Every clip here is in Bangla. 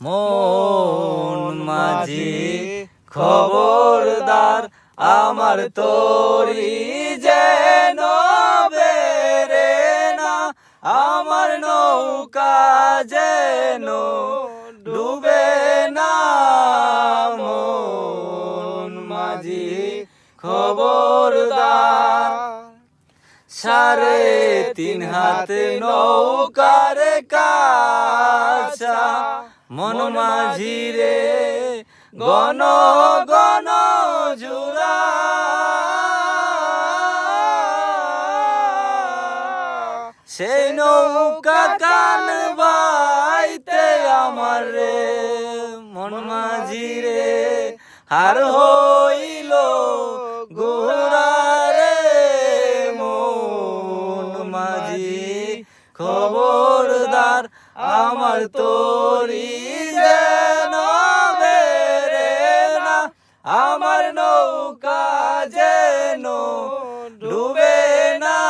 মন মাঝি খবরদার আমার তোরি যেন বেরে না আমার নৌকা যেন ডুবে না। মন মাঝি খবরদার সাড়ে তিন হাতে নৌকার কাছা মন মাঝি রে গণ গণ জুড়া। সেই নৌকা কান বাইতে আমার রে। মন মাঝি রে হার হইল গোরা রে। মন মাঝি খবরদার আমার তোরি। আমার নৌকা যেন ডুবে না,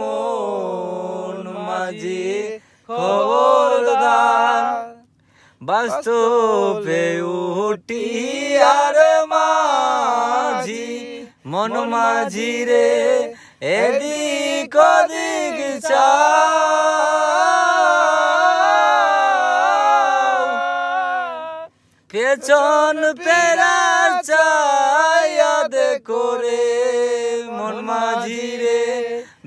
মন মাঝি খবরদার। বাস্তবে উঠি আর মাঝি, মন মাঝি রে, এদিক ওদিক চাও পেছন পেরা চায়াদ করে? মন মাঝি রে,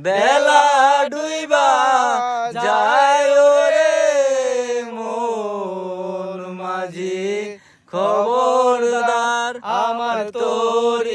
বেলা ডুইবা যায় রে মন মাঝি খবরদার আমার তোরি।